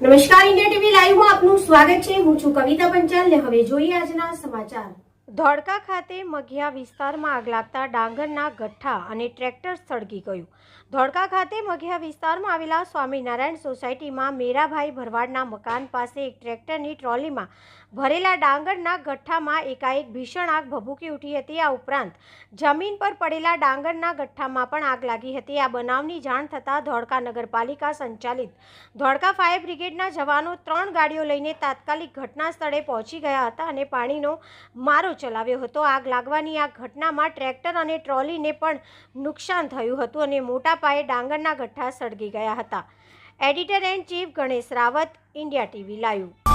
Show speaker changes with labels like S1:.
S1: નમસ્કાર, India TV લાઈવમાં આપનું સ્વાગત છે. હું છું કવિતા પંચાલ ને હવે જોઈએ આજના સમાચાર. ધોળકા ખાતે મઘિયા વિસ્તારમાં આગ લાગતા ડાંગરના ગઠ્ઠા અને ટ્રેક્ટર સળગી ગયું. ધોળકા ખાતે મઘિયા વિસ્તારમાં આવેલા સ્વામિનારાયણ સોસાયટીમાં મેરાભાઈ ભરવાડના મકાન પાસે એક ટ્રેક્ટરની ટ્રોલીમાં ભરેલા ડાંગરના ગઠ્ઠામાં એકાએક ભીષણ આગ ભભૂકી ઉઠી હતી. આ ઉપરાંત જમીન પર પડેલા ડાંગરના ગઠ્ઠામાં પણ આગ લાગી હતી. આ બનાવની જાણ થતાં ધોળકા નગરપાલિકા સંચાલિત ધોળકા ફાયર બ્રિગેડના જવાનો ત્રણ ગાડીઓ લઈને તાત્કાલિક ઘટના સ્થળે પહોંચી ગયા હતા અને પાણીનો મારો ચલાવ્યો હતો. આગ લાગવાની આ ઘટનામાં ટ્રેક્ટર અને ટ્રોલીને પણ નુકસાન થયું હતું અને મોટા પાયે ડાંગરના ગઠ્ઠા સળગી ગયા હતા. Editor in chief Ganesh Rawat, India TV, live.